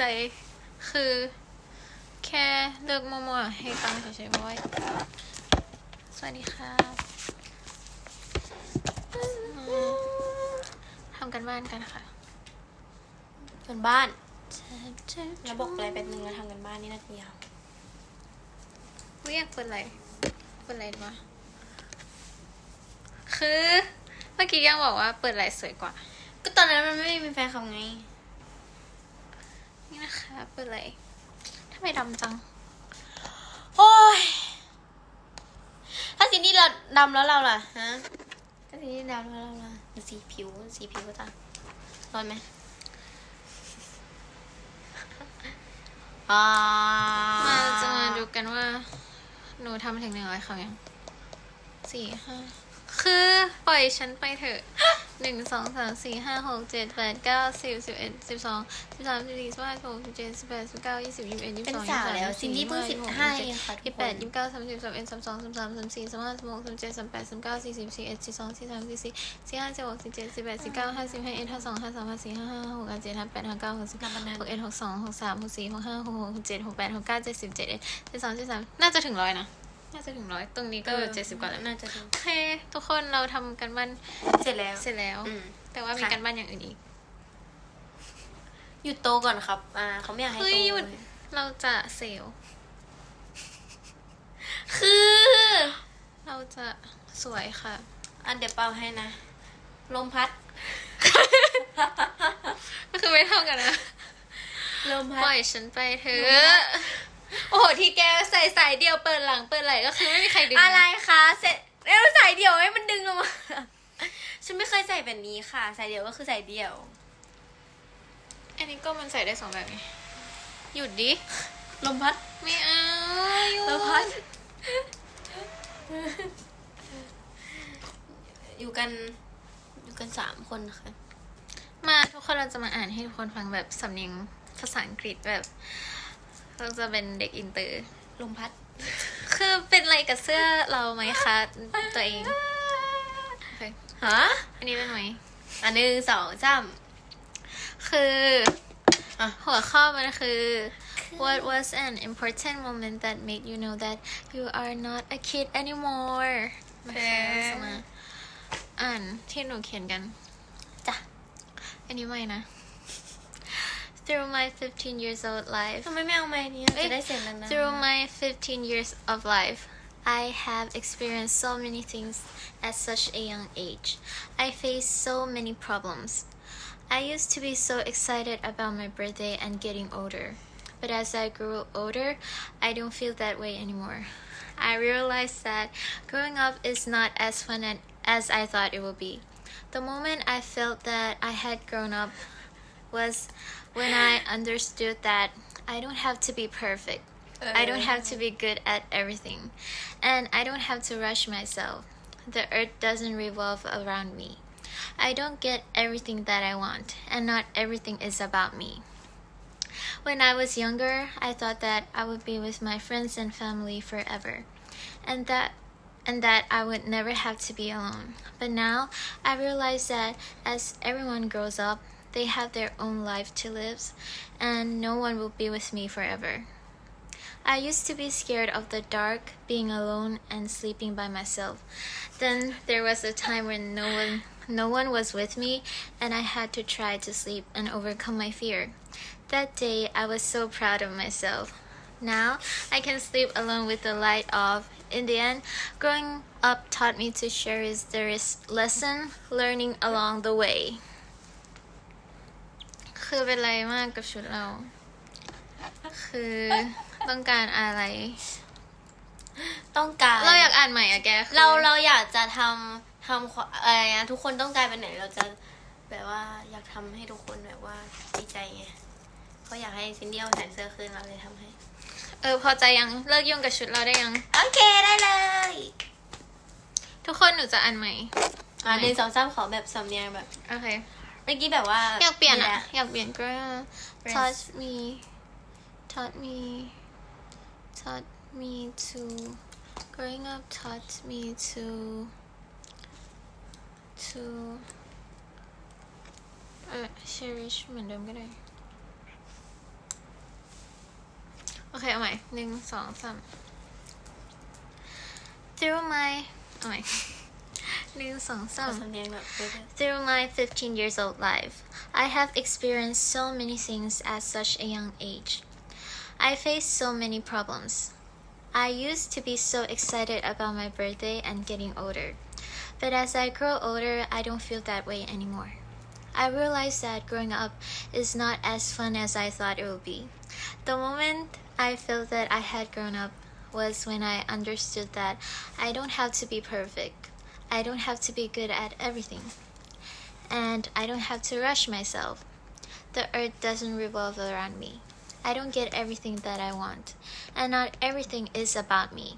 ใจคือแค่เลือกมั่วๆให้ตังค์เฉยๆเพราะว่าสวัสดีค่ะมาทำกันบ้านกันค่ะกันบ้านแล้วบอกอะไรเป็นหนึ่งแล้วทำกันบ้านนี่นาทียาวเรียกเป็นอะไรเป็นอะไรวะคือเมื่อกี้ยังบอกว่าเปิดไหลฟ์สวยกว่า ก็ตอนนั้นมันไม่มีแฟนเขาไง นี่นะคะเปิดไหลฟ์ทำไมดำจัง โอ้ย ถ้าสีนี้เราดำแล้วเราล่ะฮะถ้าสีนี้ดำแล้วเราล่ะดูสีผิวสีผิวก็ตาร้อนไหมอ่ามาจะมาดูกันว่า หนูทำถึงหนึ่งร้อยคำยังสี่ห้า คือปล่อยฉันไปเถอะหนึ่งสองสามสี่ห้าหกเจ็ดแปดเก้าสิบสิบเอ็ดสิบสองสิบสามสิบสี่สิบห้าสิบหกสิบเจ็ดสิบแปดสิบเก้ายี่สิบยี่สิบเอ็ดยี่สิเป็นบสองสาวแล้วยี่ซินสิดี้บเพิ่งสามสิยี่บสิบห้าหกเองค่ะทุยี่กสิบคแปดนยี่สิบเก้าสามสิบสามเอ็ดสามสองสามสามสามสี่สามห้าสามหกสามเจ็ดสามแปดสามเก้าสี่สิบสี่เอ็ดสี่สองสี่สามสี่สี่สี่ห้าสี่หกสี่เจ็ดสี่แปดสี่เก้าห้าสิบห้าเอ็ดห้าสองห้าสามห้าสี่ห้าห้าหกห้าเจ็ดห้าแปดห้าเก้าหกสิบนับบันไดหกเอ็ดหกสองหกสามหกสี่หกห้าหกหกหกเจ็ดหกแปดหกเก้าเจ็ดสิบเจ็ดเอ็ดเจ็ดสองเจ็ดสามน่าจะถึงร้อยนะ น่าจะถึงร้อยตรงนี้ก็เจ็ดสิบกว่าแล้วน่าจะถึงโอเคทุกคนเราทำกันบ้านเสร็จแล้วเสร็จแล้วอืมแต่ว่ามีค่ะกันบ้านอย่างอื่นอีกหยุดโตก่อนครับ อ่าเขาไม่อยากให้เฮ้โตยหยุดเราจะเซลล์คือ เราจะสวยค่ะ อันเดี๋ยวเป่าให้นะ ลมพัด ก็คือไม่เท่ากันนะ ลมพัปล่ดอยฉันไปเถอะ โอ้โหที่แกใส่สายเดียวเปิดหลังเปิดไหลก็คือไม่มีใครดึงนอะไรคะเสร็จแล้วใส่เดี่ยวให้มันดึงออกมา ฉันไม่เคยใส่แบบนี้ค่ะใส่เดี่ยวก็คือใส่เดี่ยว อันนี้ก็มันใส่ได้สองแบบไงหยุดดิ ลมพัด ไม่เอาหยุดลมพัด อยู่กัน อยู่กันสามคนค่ะ มาทุกคนเราจะมาอ่านให้ทุกคนฟังแบบสำเนียงภาษาอังกฤษแบบ เราจะเป็นเด็กอินเตอร์ลมพัด คือเป็นอะไรกับเสื้อเราไหมคะตัวเองโอเคฮะอันนี้เป็นไหมอันหนึ่งสองสามคืออะหัวข้อมันคือ What was an important moment that made you know that you are not a kid anymore นะคะเราจะมาอ่านที่หนูเขียนกัน จ้ะ อันนี้ไม่นะ Through my 15 years old life ทำไมไม่เอาไม้นี้ เอ้ย จะได้เสร็จแล้วนะ Through my 15 years of life, I have experienced so many things at such a young age. I faced so many problems. I used to be so excited about my birthday and getting older. But as I grew older, I don't feel that way anymore. I realized that growing up is not as fun an- as I thought it would be. The moment I felt that I had grown up was when I understood that I don't have to be perfect. I don't have to be good at everything. And I don't have to rush myself. The earth doesn't revolve around me. I don't get everything that I want, and not everything is about me. When I was younger, I thought that I would be with my friends and family forever, and that and that I would never have to be alone. But now I realize that as everyone grows up, they have their own life to live, and no one will be with me forever. I used to be scared of the dark, being alone and sleeping by myself. Then there was a time when no one no one was with me and I had to try to sleep and overcome my fear. That day I was so proud of myself. Now I can sleep alone with the light off. In the end, growing up taught me to cherish the lesson learning along the way. คือเป็นไรมากกับชุดเรา คือต้องการอะไร ต้องการ เราอยากอ่านใหม่อะแกคือเราเราอยากจะทำทำความอะไรนะทุกคนต้องการไปไหนเราจะแบบว่าอยากทำให้ทุกคนแบบว่าดีใจไงเขาอยากให้ซินเดียเอาแขนเสื้อคืนเราเลยทำให้ เออพอใจยังเลิกยุ่งกับชุดเราได้ยัง โอเคได้เลยทุกคนหนูจะอ่านใหม่อ่าหนึ่งสองสามขอแบบสำเนียงแบบ โอเค เมื่อกี้แบบว่าอยากเปลี่ยนแหอะละอยากเปลี่ยนก็ Rest taught me taught me taught me to growing up taught me to to เออ cherish เหมือนเดิมก็ได้เค เอาใหม่หนึ่งสองสาม through my เอาใหม่ through my 15 years old life. I have experienced so many things at such a young age. I faced so many problems. I used to be so excited about my birthday and getting older. But as I grow older, I don't feel that way anymore. I realized that growing up is not as fun as I thought it would be. The moment I felt that I had grown up was when I understood that I don't have to be perfect. I don't have to be good at everything. And I don't have to rush myself. The earth doesn't revolve around me. I don't get everything that I want. And not everything is about me.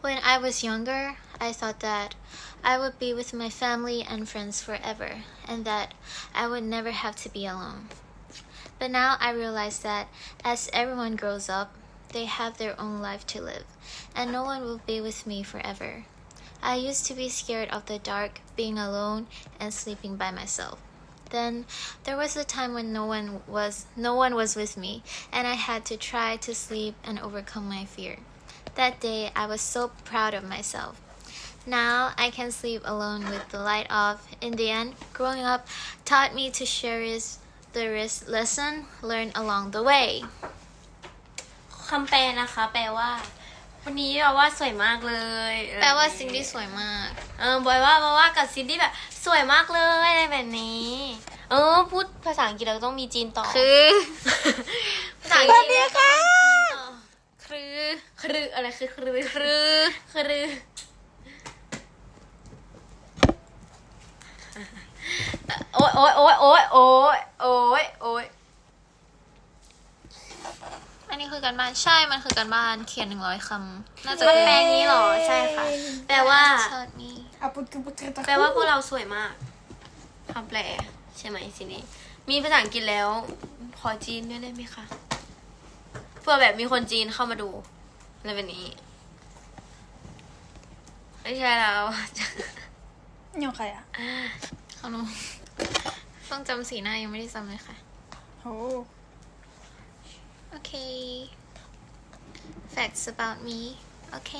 When I was younger, I thought that I would be with my family and friends forever, and that I would never have to be alone. But now I realize that as everyone grows up, they have their own life to live, and no one will be with me forever. I used to be scared of the dark, being alone, and sleeping by myself. Then there was a time when no one was no one was with me, and I had to try to sleep and overcome my fear. That day I was so proud of myself. Now I can sleep alone with the light off. In the end, growing up taught me to cherish the res- lesson learned along the way. คำแปลนะคะ แปลว่า วันนี้แบบว่าสวยมากเลยแปลว่าสิ่งที่สวยมาก เออบอยว่ามาว่ากับซินดี้แบบสวยมากเลยอะไรแบบนี้ เออพูดภาษาอังกฤษเราต้องมีจีนต่อคือ ภาษาอังกฤษเราต้องมีจีนต่อคือครืออะไรคือครือคือครือโอ๊ยโอ๊ยโอ๊ยโอ๊ยโอ๊ยโอ๊ยโอ๊ยอั นนี้คือการบ้านใช่มันคือการบ้านเขียนหนึ่งร้อยคำน่าจะมันแปลงี้เหรอใช่ค่ะ แปลว่าชอตนี้อะปุ๊บปุ๊บปุ๊บปุ๊บแปลว่าพวกเราสวยมากคำแปล ใช่ไหมสินี่มีภาษาอังกฤษแล้ว ขอจีนด้วยได้ไหมคะเพื่อแบบมีคนจีนเข้ามาดูอะไรแบบนี้ ไม่ใช่แล้วนี่ของใครอะเขาหนูต้องจำสีหน้ายังไม่ได้จำเลยค่ะโอ้ โอเค facts about me โอเค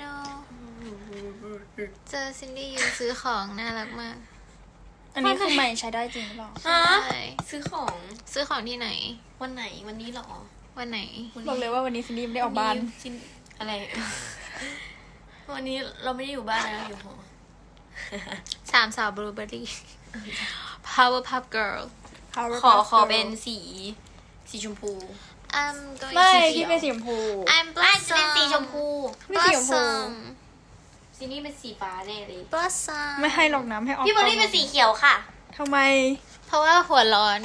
no เจอซินดี้ยืนซื้อของน่ารักมาก อันนี้คือใหม่ใช้ได้จริงหรือเปล่าฮะใช่ ซื้อของซื้อของที่ไหน วันไหนวันนี้เหรอวันไหนวันบอกนี้เลยว่าวันนี้ซินดี้ไม่ได้ออกบ้านซินอะไร วันนี้เราไม่ได้อยู่บ้านนะอยู่หอสามสาวบลูเบอร์รี่ power pop girl ขอขอเป็นสี สีชมพู I'm going ไม่ to ที่เป็นสีชมพู I'm น่าจะเป็นสีชม blossom พู ไม่สีชมพู blossom สีนี้เป็นสีฟ้าแน่เลย blossom ไม่ให้หรอกน้ำให้ออกพี่บอลลี่เป็นสีเขียวค่ะ ทำไม เพราะว่าหัวร้อน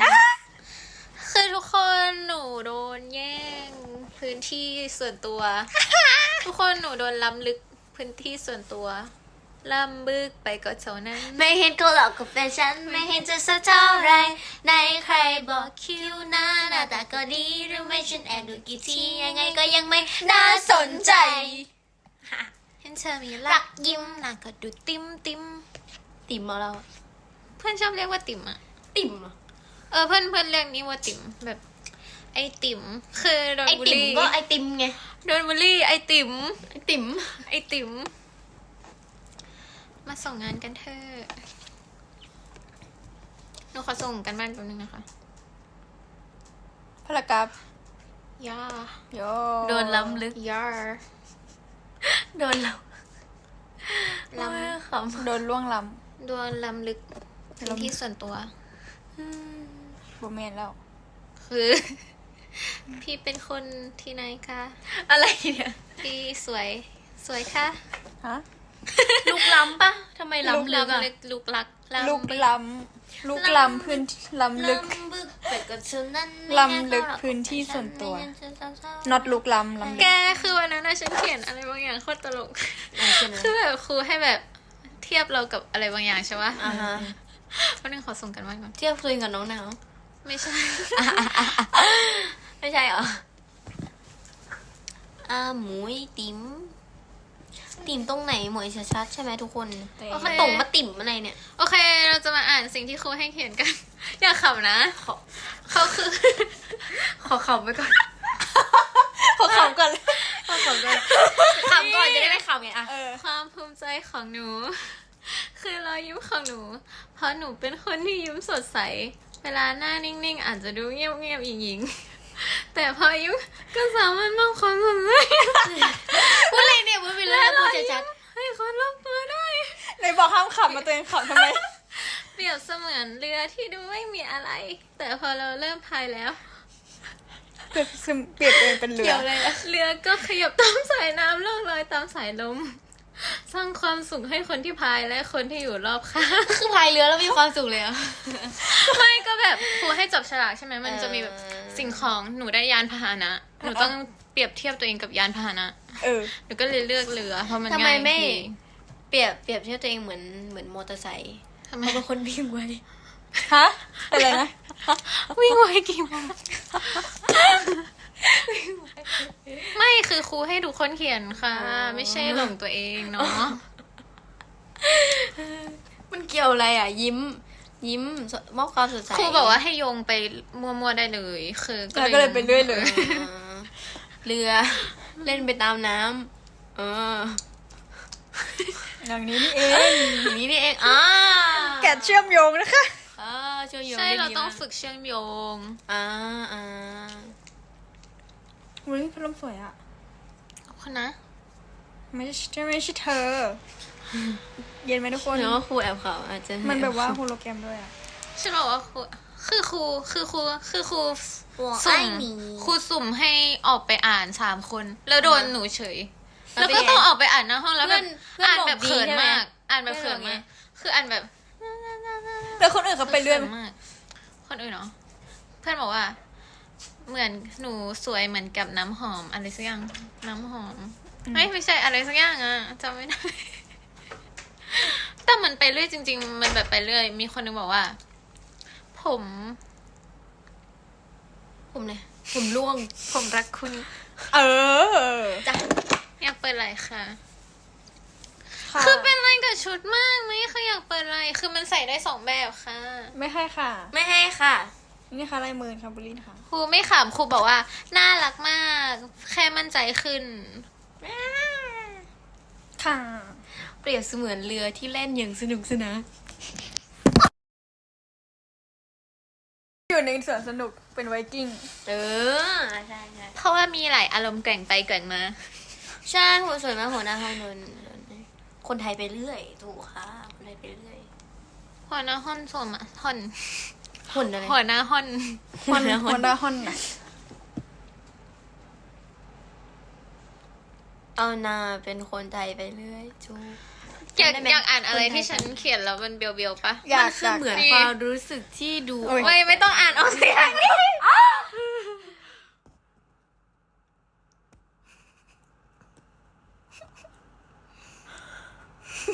คือทุกคนหนูโดนแย่ง พื้นที่ส่วนตัว ทุกคนหนูโดนล้ำลึกพื้นที่ส่วนตัว ล้ำบึกไปก็เท่านั้น ไม่เห็นก็หลอกกับแฟชั่นไม่เห็นจะสักเท่าไรไหนใครบอกคิวหน้าหน้าตาก็ดีหรือไม่ฉันแอบดูกี่ทียังไงก็ยังไม่น่าสนใจเห็นเธอมีรักยิ้มหน้าก็ดูติมติมติ่มมาเรา เพื่อนชอบเรียกว่าติมอะติ่มเหรอเออเพื่อนเพื่อนเรียกนี่ว่าติมแบบ ไอติมคือโดนไอบูลติ่มลี่ก็ไอติมไงโดนบูลลี่ไอติมไอติ่มไอติม มาส่งงานกันเถอะหนูขอส่งกันบ้านแป๊บนึงนะคะพลกับย่าโยโดนล้ำลึก ย่าโดนเราล้โอ้ยขำโดนล่วงล้โดนล้ำลึกพื้นที่ส่วนตัวำบูเมนแล้ว คือ พี่เป็นคนที่ไหนคะ อะไรเนี่ย พี่สวย สวยคะฮะ ลูกล้ำปะทำไมล้ำลึกอะ ล้ำลึกลูกลักลูกล้ำลูกล้ำพื้นล้ำลึกล้ำบึกเป็ดกับฉันนั้นล้ำลึกพื้นที่ส่วนตัวน็อตลูกล้ำล้ำลึแกกคือวันนั้นนะฉันเขียนอะไรบางอย่างโคตรตลก อ่าใช่ไหมคือแบบครูให้แบบเทียบเรากับอะไรบางอย่างใช่ปะอ่าฮะวันนึงขอส่งกันบ้านก่อนเทียบคุยกับน้องหนาวไม่ใช่ ไม่ใช่เหรออ่าหมุยติ๋ม ติ๋มตรงไหนหมวยชัดๆใช่ไหมทุกคนโอเคมาตรงมาติ่มอะไรเนี่ย โอเค เราจะมาอ่านสิ่งที่ครูให้เขียนกัน อย่าขำนะขอเขาคือคขอขำไปก่อน ขอขำก่อนเลยขอขำก่อนขำก่อนจะได้ไม่ขำไงอะเออ ความภูมิใจของหนู คือรอยยิ้มของหนู เพราะหนูเป็นคนที่ยิ้มสดใส เวลาหน้านิ่งๆ อาจจะดูเงียบๆหยิงๆแต่พอยิ้มก็สามารถมอบความสดใส พูดอะไรเนี่ยพูดไปเลยพูดชัดให้คนรอบตัวได้ ไหนบอกห้ามขำมาตัวเองขำทำไม เปรียบเสมือนเรือที่ดูไม่มีอะไร แต่พอเราเริ่มพายแล้วเปรียบซึมเปรียบตัวเองเป็นๆเรือ เกี่ยวเลยอะเรือก็ขยับตามสายน้ำล่องลอยตามสายลม สร้างความสุขให้คนที่พายและคนที่อยู่รอบข้าง คือพายเรือแล้วมีความสุขเลยอะไม่ก็แบบครูให้จับฉลากใช่ไหมมันจะมีแบบเออสิ่งของหนูได้ยานพาหนะ หนูต้อง เปรียบเทียบตัวเองกับยานพาหนะเออหนูก็เลยเลือกเรือเพราะมันทำไมง่ายไม่ ดีเปรียบเปรียบเทียบตัวเองเหมือนเหมือนมอเตอร์ไซค์ทำไม เขาเป็นคนวิ่งไวฮะอะไรนะ วิ่งไวกี่โมงไม่คือครูให้ทุกคนเขียนค่ะไม่ใช่หลงตัวเองเนาะมันเกี่ยวอะไรอะ ยิ้ม ยิ้มมอบความสดใสครูบอกว่าให้โยงไปมั่วๆได้เลย คือแล้วก็เลยไปเรื่อยเลยเออ เรือ เล่นไปตามน้ำเออ อย่างนี้นี่เอง อย่างนี้นี่เองอ่าแกะเชื่อมโยงนะคะอ่าเชื่อมโยงใช่ได้เราดีต้องมกฝึกเชื่อมโยง อ่าอ่าอุ้ยพัดลมสวยอะขอบคุณนะไม่ใช่ไม่ใช่เธอ เย็นไหมทุกคนเนาะครูแอบเขาอาจจะมันแบบว่าโฮโลแกรมด้วยอะ ฉันบอกว่าครู คือครูคือครูคือครูหัวสุ่ไอ้มหมีครูสุ่มให้ออกไปอ่านสามคน แล้วโดนหนูเฉย แล้แล้ววเป็นก็ไงต้องออกไปอ่านหน้าห้องแล้วแบบเพื่อนอ่านเพื่อนแบบบอกดีเขินใช่ไหมมาก อ่านแบบเขินเพื่อนบอกไงมากคืออ่านแบบแล้วคนอื่นเขาไปเรื่อยไหมขินมาก คนอื่นเนาะเพื่อนบอกว่า เหมือนหนูสวยเหมือนกับน้ำหอม อะไรสักอย่างน้ำหอมไม่ไม่ใช่อะไรสักอย่างอะจำไม่ได้แต่มันไปเรื่อยจริง ๆ มันแบบไปเรื่อย มีคนนึงบอกว่า ผม ผมเนี่ยผมร่วง ผมรักคุณ เออ จ้ะอยากเปิดอะไรค่ะ ค่ะคือเป็นอะไรกับชุดมากไหมคืออยากเปิดอะไร คือมันใส่ได้สองแบบค่ะ ไม่ให้ค่ะ ไม่ให้ค่ะ นี่ค่ะลายมือค่ะบุรีค่ะ ครูไม่ขำครูบอกว่า น่ารักมาก แค่มั่นใจขึ้น ค่ะ เปรียบเสมือนเรือที่เล่นอย่างสนุกสนาน อยู่ในสวนสนุกเป็นไวกิ้ง เออใช่ใช่เพราะว่ามีหลายอารมณ์แกว่งไปแกว่งมา ใช่หัวสวยมากหัวหน้าห้องนนท์คนไทยไปเรื่อย ถูกค่ะคนไทยไปเรื่อยหัวหน้าห้อนสวมอะฮอนหุ่นอะไรหัวหน้าห้อนหัวหน้าฮห้ออนนด้าฮอนน่ะเอานาเป็นคนไทยไปเรื่อยจู อยากจำได้ไหมอยากอ่านอะไรคนไทยที่ฉันเขียนแล้วมันเบียวเบียวๆปะ อยามักนคือเหมือนมีความรู้สึกที่ดู โอ้ย ไม่ไม่ต้องอ่านออกเสียง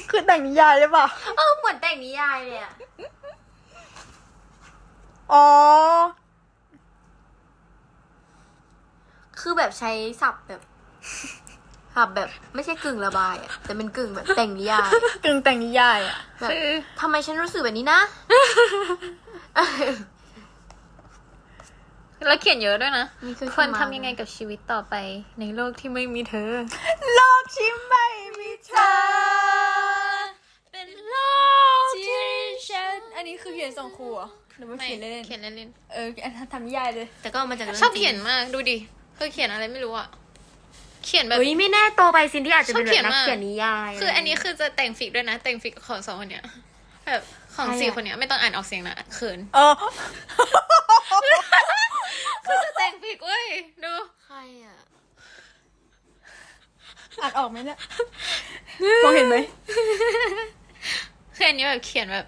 คือแต่งนิยายหรือเปล่าเออเหมือนแต่งนิยายเลยอะอ๋อ คือแบบใช้ศัพท์แบบ ศัพท์แบบไม่ใช่กึ่งระบายอะแต่เป็นกึ่งแบบแต่งนิยาย กึ่งแต่งนิยายอะแบบคือทำไมฉันรู้สึกแบบนี้นะ แล้วเขียนเยอะด้วยนะนี่คือควรที่มาทำยังไงกับชีวิตต่อไปในโลกที่ไม่มีเธอ โลกที่ไม่มีเธอ เป็นโลกที่ฉัน อันนี้คือเขียนส่งครูเหรอหรือว่าไม่เขียนเล่นเขียนเล่นๆเอออันทำนิยายเลย แต่ก็เอามาจากๆรื่งชอบจริงเขียนมากดูดิ คือเขียนอะไรไม่รู้อะ เขียนแบบ เฮ้ยไม่แน่โตไปซินที่อาจจะเป็นชอบเขีแบยนบนักมาก เขียนนิยายคืออันนี้คือจะแต่งฟิกด้วยนะ แต่งฟิกของสองคนเนี้ยแบบของใครอะสี่คนเนี้ยไม่ต้องอ่านออกเสียงนะเขินเออ คือจะแต่งฟิกเว้ยดูใครอะอ่านออกไหมเนี่ยมองเห็นไหมคืออันนี้แบบเขียนแบบ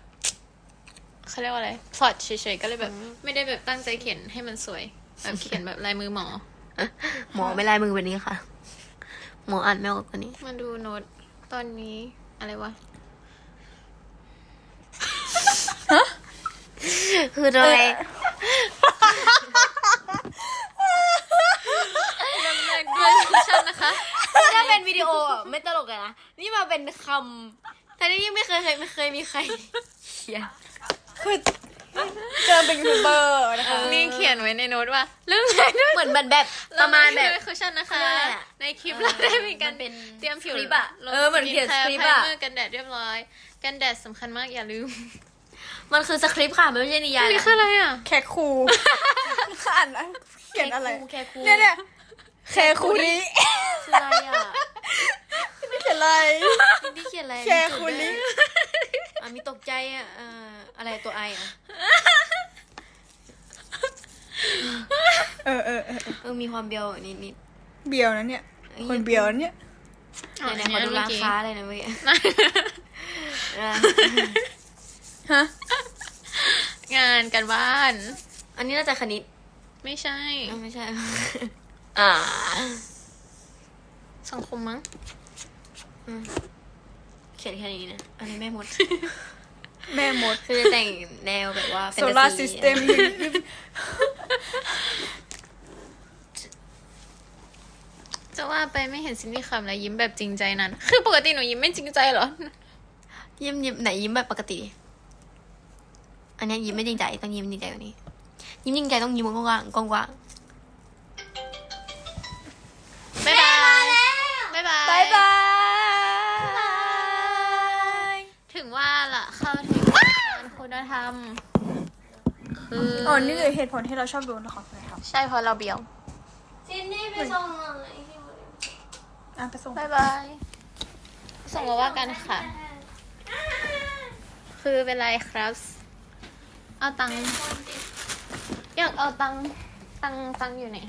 เขาเรียกว่าอะไรพล็อตเฉยๆก็เลยแบบ ไม่ได้แบบตั้งใจเขียนให้มันสวย แบบเขียนแบบลายมือหมอ หมอไม่ลายมือแบบนี้ค่ะ หมออ่านไม่ออกกว่านี้ มาดูโน้ตตอนนี้อะไรวะ คืออะไรดำเนินด้วยคุชชั่นนะคะ ถ้าเป็นวิดีโออะไม่ตลกเลยนะ นี่มาเป็นคำแต่นี่ยังไม่เคยเคยไม่เคยมีใครเขียนคือ เจอเป็นยูทูบเบอร์นะคะนี่เขียนไว้ในโน้ตว่าเรื่องอะไรด้วยเหมือนแบบแบบประมาณแบบคุชชั่นนะคะเขาเรียกอะไรอะในคลิปเราได้มีการมันเป็นเตรียมผิวสคริปต์อะลงเออเหมือนเขียนสสคคริริปปต์ต์อะเมื่อกันแดดเรียบร้อย กันแดดสำคัญมากอย่าลืม มันคือสคริปต์ค่ะมันไม่ใช่นิยายนี่คืออะไรอะแคคูอ่านนะเขียนอะไรแค่ครูเนี่ยเนี่ยแคคูริคืออะไรอะไม่เขียนอะไรที่เขียนอะไรแคคูริ อะมีตกใจอะเอ่ออะไรตัวไออะเออเออเออเออมีความเบียวนิดนิดเบียวนะเนี่ย คนเบียวนะเนี่ยๆไหนๆขอดูร้านค้าเลยนะเมื่อกี้อะฮะงานกันบ้าน อันนี้น่าจะคณิต ไม่ใช่อะไม่ใช่ อ่า สังคมมั้ง เขียนแค่นี้นะ อันนี้แม่มด แม่มดคือจะแต่งแนวแบบว่า โซลาร์ซิสเต็มจะว่าไปไม่เห็นซินดี้คำแล้วยิ้มแบบจริงใจนั้น คือปกติหนูยิ้มไม่จริงใจเหรอ ยิ้มยิ้มไหนยิ้มแบบปกติอันเนี้ยยิ้มไม่จริงใจต้องยิ้มจริงใจกว่านี้ ยิ้มจริงใจต้องยิ้มกว้างๆกว้าง คุณธรรม คืออ๋อ นี่คือเหตุผลที่เราชอบดูละครนะครับใช่เพราะเราเบียวๆซินนี่ไปส่งอะไรอะไปส่ง บายบาย ส่งมาว่ากันค่ะ คือเป็นไรครับ เอาตังค์อยากเอาตังค์ตังค์ตังค์อยู่ไหน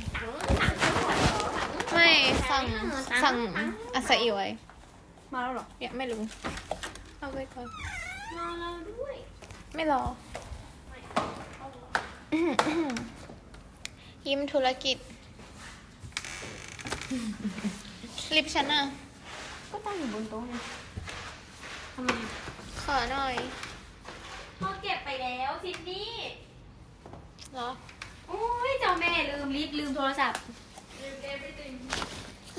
ไม่สั่งสั่งอาซาอิไว้มาแล้วเหรอ ยังไม่รู้ เอาไว้ก่อนรอเราด้วย ไม่รอ ยิ้มธุรกิจ ลิปฉันอะก็ตั้งอยู่บนโต๊ะไงทำไมขอหน่อยเขาเก็บไปแล้วซินนี่เหรอโอ้ยเจ้าแม่ลืมลิฟต์ลืมโทรศัพท์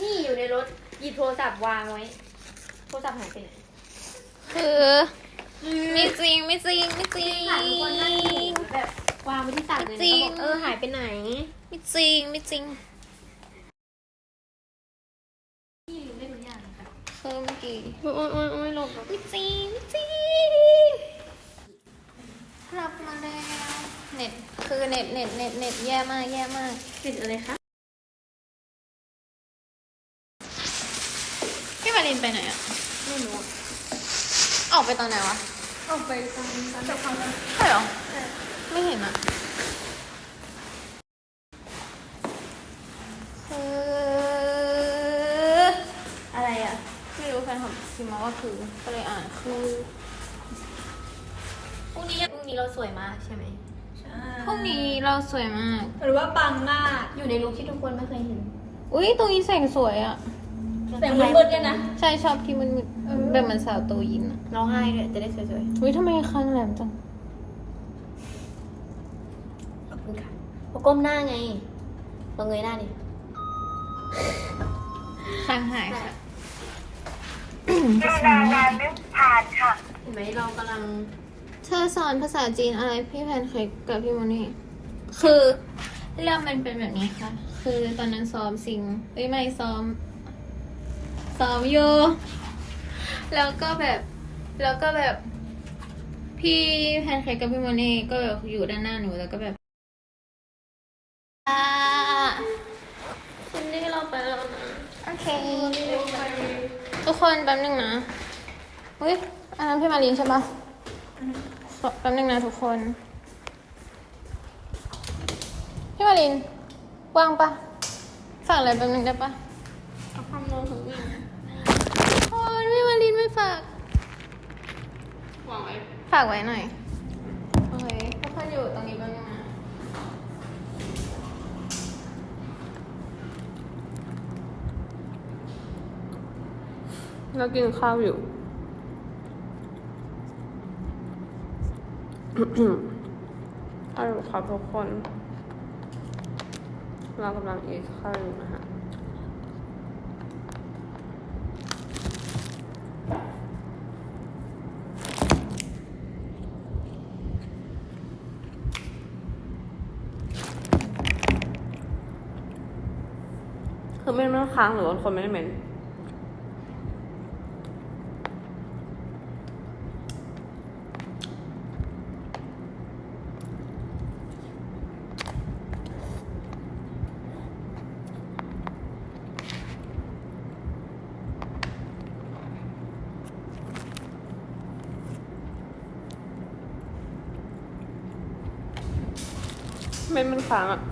นี่อยู่ในรถหยิบโทรศัพท์วางไว้ โทรศัพท์หายไปไหนคือ ไม่จริงไม่จริงไม่จริงถามทุกคนนั่งอยู่แบบวางไว้ที่ตักเลยจรินะงเขาบอกเออหายไปไหน ไม่จริงไม่จริงพี่ลืมได้ทุกอย่างเลยค่ะเมื่อกี้โอ้ยโอ้ยโอ้ยหลบไม่จริงไม่จริงรับมาแล้วเน็ตคือเน็ตเน็ตเน็ตเน็ตแย่มากแย่มาก ติดอะไรคะพี่มารินไปไหนอะไม่รู้ ออกไปตอนไหนวะออกไปตามร้านเจ้าของร้านใช่เหรอ ไม่เห็นอะคืออะไรอะ ไม่รู้แฟนคลับพิมพ์มาว่าคือก็เลยอ่านคือพรุ่งนี้พรุ่งนี้เราสวยมากใช่ไหมพรุ่งนี้เราสวยมาก หรือว่าปังมาก อยู่ในลุคที่ทุกคนไม่เคยเห็น อุ้ยตรงนี้แสงสวยอะแต่มืดๆเนี่ยนะ ใช่ชอบที่มันมืดๆ แบบเหมันสาวโตยินอะร้องไห้ด้วยจะได้สวยอุ้ยทำไมคางแหลมจัง ๆ ขอบคุณค่ะเราก้มหน้าไงเราเงยหน้าดิคางหายค่ะ เห็นไหมเรากำลังเธอสอนภาษาจีนอะไรพี่แพนเค้กกับพี่โมนี่ คือเรื่องมันเป็นแบบนี้ค่ะ คือตอนนั้นซ้อมซิงเอ้ยไม่ซ้อม ซ้อมโย แล้วก็แบบแล้วก็แบบ พี่แพนเค้กกับพี่โมนี่ก็แบบอยู่ด้านหน้าหนูแล้วก็แบบอ่าซินนี่เราไปแล้วนะโอเค ทุกคนแป๊บนึงนะเฮ้ยอันนั้นพี่มารินใช่ปะแป๊บนึงนะทุกคน พี่มารินว่างปะฝากอะไรแป๊บนึงได้ปะเอาความนอนถึงวิ่งโอ้ยพี่มาริ นไม่ฝากวางไว้ฝากไว้หน่อย โอเคทุกคนอยู่ตรงนี้แป๊บนึงนะเรากินข้าวอยู่ข้าวอยู่ครับทุกคน เรากำลังอีกข้าวอยู่นะ คือไม่ไม่ค้างหรือว่าคนไม่ได้เหม็นเม็นมันค้างอะ